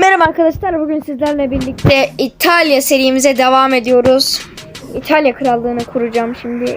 Merhaba arkadaşlar bugün sizlerle birlikte İtalya serimize devam ediyoruz. İtalya krallığını kuracağım şimdi.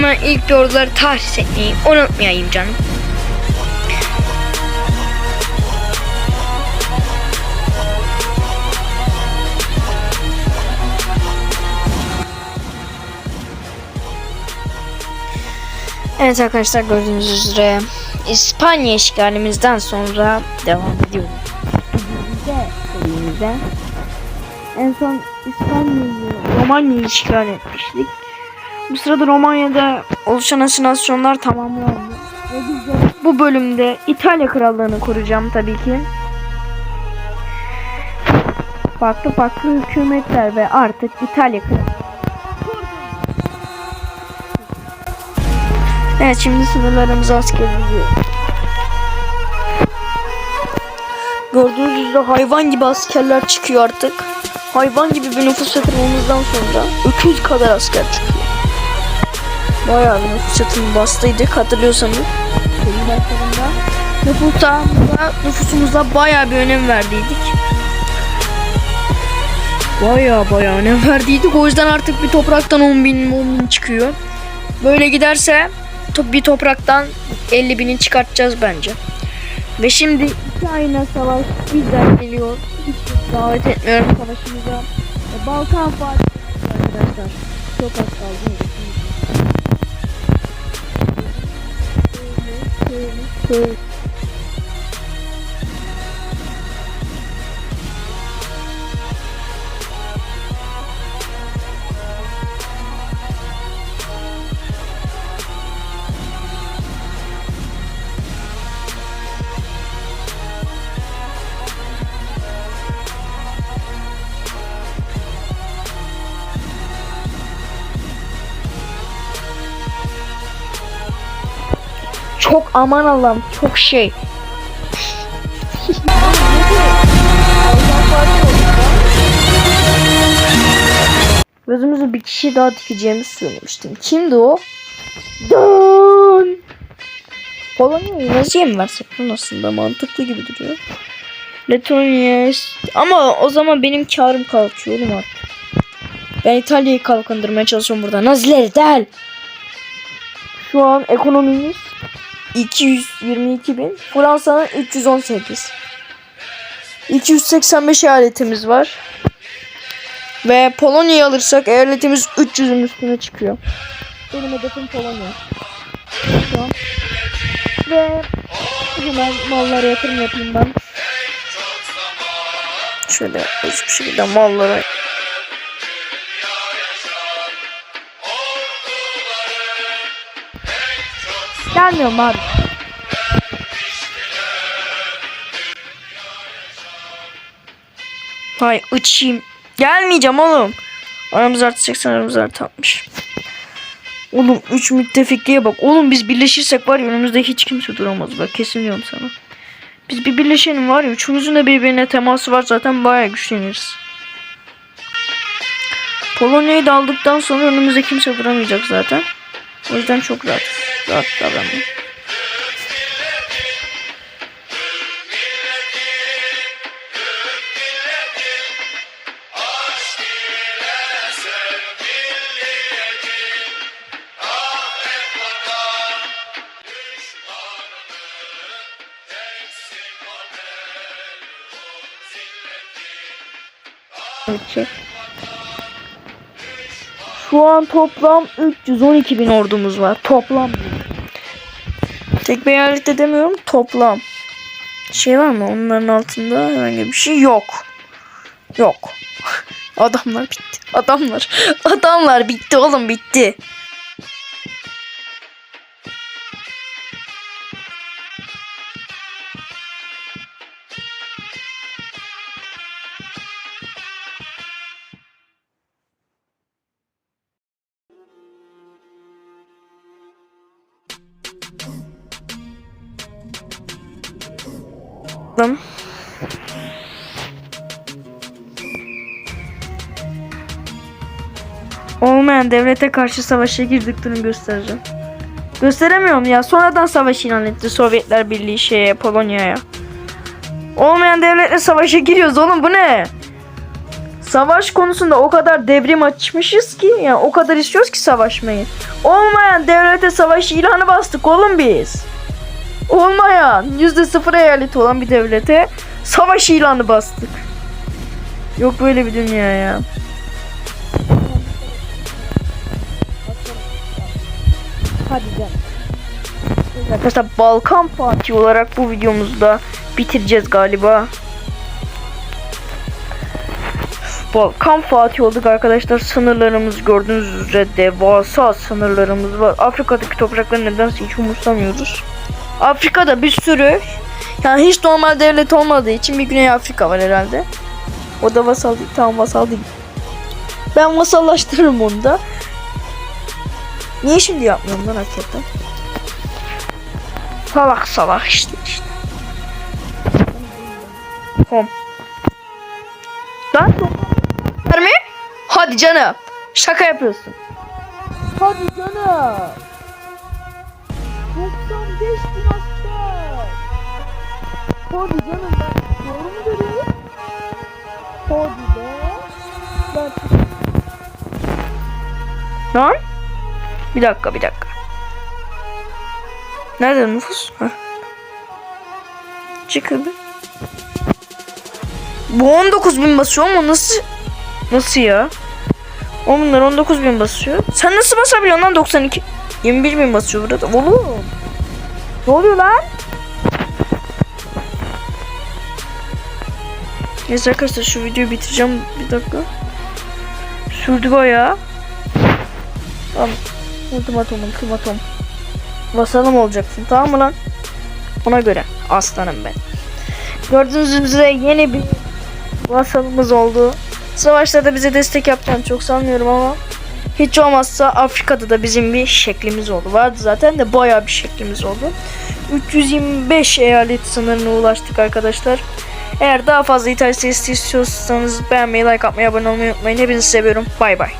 Ama ilk doğruları tahsis etmeyi unutmayayım canım. Evet arkadaşlar gördüğünüz üzere İspanya işgalimizden sonra devam ediyoruz. En son İspanya'yı, Romanya'yı işgal etmiştik. Bu sırada Romanya'da oluşan asinasyonlar tamamlandı. Bu bölümde İtalya Krallığını kuracağım tabii ki. Farklı farklı hükümetler ve artık İtalya Krallığı. Evet şimdi sınırlarımıza asker gidiyor. Gördüğünüz üzere hayvan gibi askerler çıkıyor artık. Hayvan gibi bir nüfus yatırmamızdan sonra 200 kadar asker çıkıyor. Bayağı nüfus yatırımı bastıydık hatırlıyorsanız. Başlarında nüfusa, nüfusumuza bayağı bir önem verdiydik. Bayağı bayağı önem verdiydik. O yüzden artık bir topraktan 10 bin, 10 bin çıkıyor. Böyle giderse bir topraktan 50 bini çıkartacağız bence. Ve şimdi iki ayına savaş bizden geliyor. Hiç davet etmiyorum savaşımıza. Balkan Fatih'i arkadaşlar. Çok az Bye. Çok aman Allah'ım çok şey. Gözümüzü bir kişi daha dikeceğimizi söylemiştim. Kimdi o? Dön. Polonya'yı Nazi'ye mi versek? Bu aslında mantıklı gibi duruyor. Letonya ama o zaman benim karım kalkıyor oğlum artık. Ben İtalya'yı kalkındırmaya çalışıyorum burada. Nazileri del. Şu an ekonomimiz 222 bin. Fransa'nın 318. 285 eyaletimiz var. Ve Polonya'yı alırsak eyaletimiz 300'ün üstüne çıkıyor. Benim hedefim Polonya. Şu an. Ve hemen mallara yatırım yapayım ben. Şöyle hızlı bir şekilde mallara Gelmiyorum abi. Hay uçayım. Gelmeyeceğim oğlum. Aramız artı 80 aramız artı 60. Oğlum 3 müttefikliğe bak. Oğlum biz birleşirsek var ya önümüzde hiç kimse duramaz. Bak kesin diyorum sana. Biz bir birleşelim var ya. Üçümüzün de birbirine teması var zaten bayağı güçleniriz. Polonya'yı da aldıktan sonra önümüzde kimse duramayacak zaten. O yüzden çok rahat. Davranma. Ölçek. Şu an toplam 312 bin ordumuz var. Toplam. Tek bir eyalette demiyorum toplam. Şey var mı onların altında herhangi bir şey yok. Yok. Adamlar bitti. Adamlar. Adamlar bitti oğlum bitti. Tamam. Olmayan devlete karşı savaşa girdiklerini göstereceğim. Gösteremiyorum ya. Sonradan savaş ilan etti Sovyetler Birliği şeye Polonya'ya. Olmayan devletle savaşa giriyoruz oğlum bu ne? Savaş konusunda o kadar devrim açmışız ki yani o kadar istiyoruz ki savaşmayı. Olmayan devlete savaş ilanı bastık oğlum biz. Olmayan yüzde sıfır eyaleti olan bir devlete savaş ilanı bastık. Yok böyle bir dünya ya. Hadi canım. Arkadaşlar Balkan Fatih olarak bu videomuzda bitireceğiz galiba. Balkan Fatih olduk arkadaşlar. Sınırlarımız gördüğünüz üzere devasa sınırlarımız var. Afrika'daki toprakları nedense hiç umursamıyoruz. Afrika'da bir sürü yani hiç normal devlet olmadığı için bir Güney Afrika var herhalde. O da vasal değil. Tamam vasal değil. Ben vasallaştırırım onu da. Niye şimdi yapmıyorum lan hakikaten? Salak salak işte işte. Hom. Lan? Hadi canım. Şaka yapıyorsun. Hadi canım. 95 bin asker. Hadi canım ben doğru mu görüyorum? Hadi be. Ben... Lan? Bir dakika bir dakika. Nerede nüfus? Heh. Çıkın bir. Bu 19 bin basıyor ama nasıl? Nasıl ya? O bunlar 19 bin basıyor. Sen nasıl basabiliyorsun lan 92? 21 bin basıyor burada. Oğlum. Ne oluyor lan? Neyse arkadaşlar şu videoyu bitireceğim. Bir dakika. Sürdü bayağı. Tamam. Ultimatomum, ultimatom. Vasalım olacaksın tamam mı lan? Ona göre. Aslanım ben. Gördüğünüz üzere yeni bir vasalımız oldu. Savaşlarda bize destek yapacağını çok sanmıyorum ama hiç olmazsa Afrika'da da bizim bir şeklimiz oldu. Vardı zaten de bayağı bir şeklimiz oldu. 325 eyalet sınırına ulaştık arkadaşlar. Eğer daha fazla İtalya istiyorsanız beğenmeyi, like atmayı, abone olmayı unutmayın. Hepinizi seviyorum. Bay bay.